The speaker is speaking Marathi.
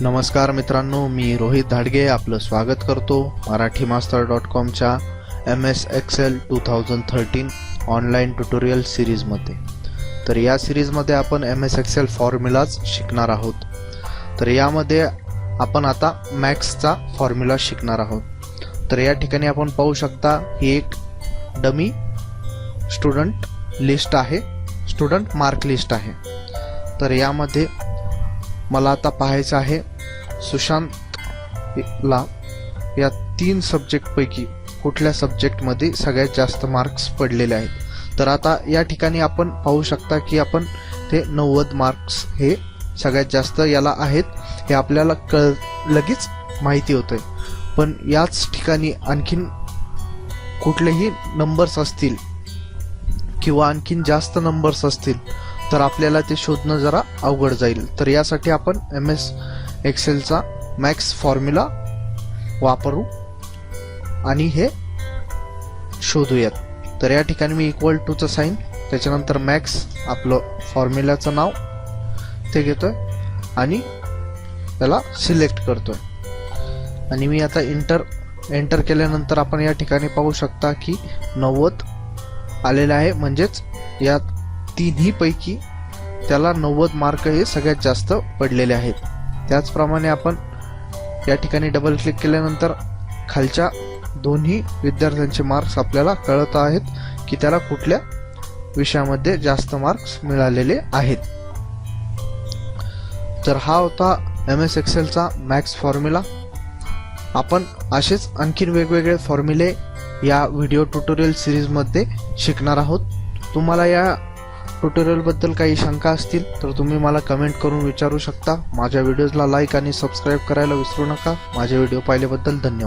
नमस्कार मित्रांनो मी रोहित धाडगे आपलं स्वागत करतो मराठी मास्टर डॉट कॉमच्या M S excel two thousand thirteen online tutorial सिरीजमध्ये तर या सिरीजमध्ये आपण एम एस एक्सेल फॉर्म्युलाज शिकणार आहोत. तर यामध्ये आपण आता मॅक्सचा फॉर्म्युला शिकणार आहोत. तर या ठिकाणी आपण पाहू शकता ही एक डमी स्टुडंट लिस्ट आहे. स्टुडंट मार्क लिस्ट आहे. तर यामध्ये मला आता पाहायचं आहे. सुशांतला या तीन सब्जेक्टपैकी कुठल्या सब्जेक्टमध्ये सगळ्यात जास्त मार्क्स पडलेले आहेत? तर आता या ठिकाणी आपण पाहू शकता की आपण ते नव्वद मार्क्स हे सगळ्यात जास्त याला आहेत. हे आपल्याला कळ लगेच माहिती होतंय. पण याच ठिकाणी आणखीन कुठलेही नंबर्स असतील किंवा आणखीन जास्त नंबर्स असतील तर आपल्याला ते शोधणं जरा अवघड जाईल. तर यासाठी आपण एम एस एक्सेलचा मॅक्स फॉर्म्युला वापरू आणि हे शोधूयात. तर या ठिकाणी मी इक्वल टूचं साईन त्याच्यानंतर मॅक्स आपलं फॉर्म्युलाचं नाव ते घेतोय आणि त्याला सिलेक्ट करतोय. आणि मी आता इंटर एंटर केल्यानंतर आपण या ठिकाणी पाहू शकता की नव्वद आलेलं आहे. म्हणजेच यात तिन्ही पैकी त्याला नव्वद मार्क हे सगळ्यात जास्त पडलेले आहेत. त्याचप्रमाणे आपण या ठिकाणी डबल क्लिक केल्यानंतर खालच्या दोन्ही विद्यार्थ्यांचे मार्क्स आपल्याला कळत आहेत की त्याला कुठल्या विषयामध्ये जास्त मार्क्स मिळालेले आहेत. तर हा होता एम एस एक्सेलचा मॅक्स फॉर्म्युला आपण असेच आणखीन वेगवेगळे फॉर्म्युले या व्हिडिओ ट्युटोरियल सिरीजमध्ये शिकणार आहोत. तुम्हाला या ट्युटोरियलबद्दल काही शंका असतील तर तुम्ही मला कमेंट करून विचारू शकता. माझ्या व्हिडिओजला लाईक आणि सबस्क्राईब करायला विसरू नका. माझे व्हिडिओ पाहिल्याबद्दल धन्यवाद.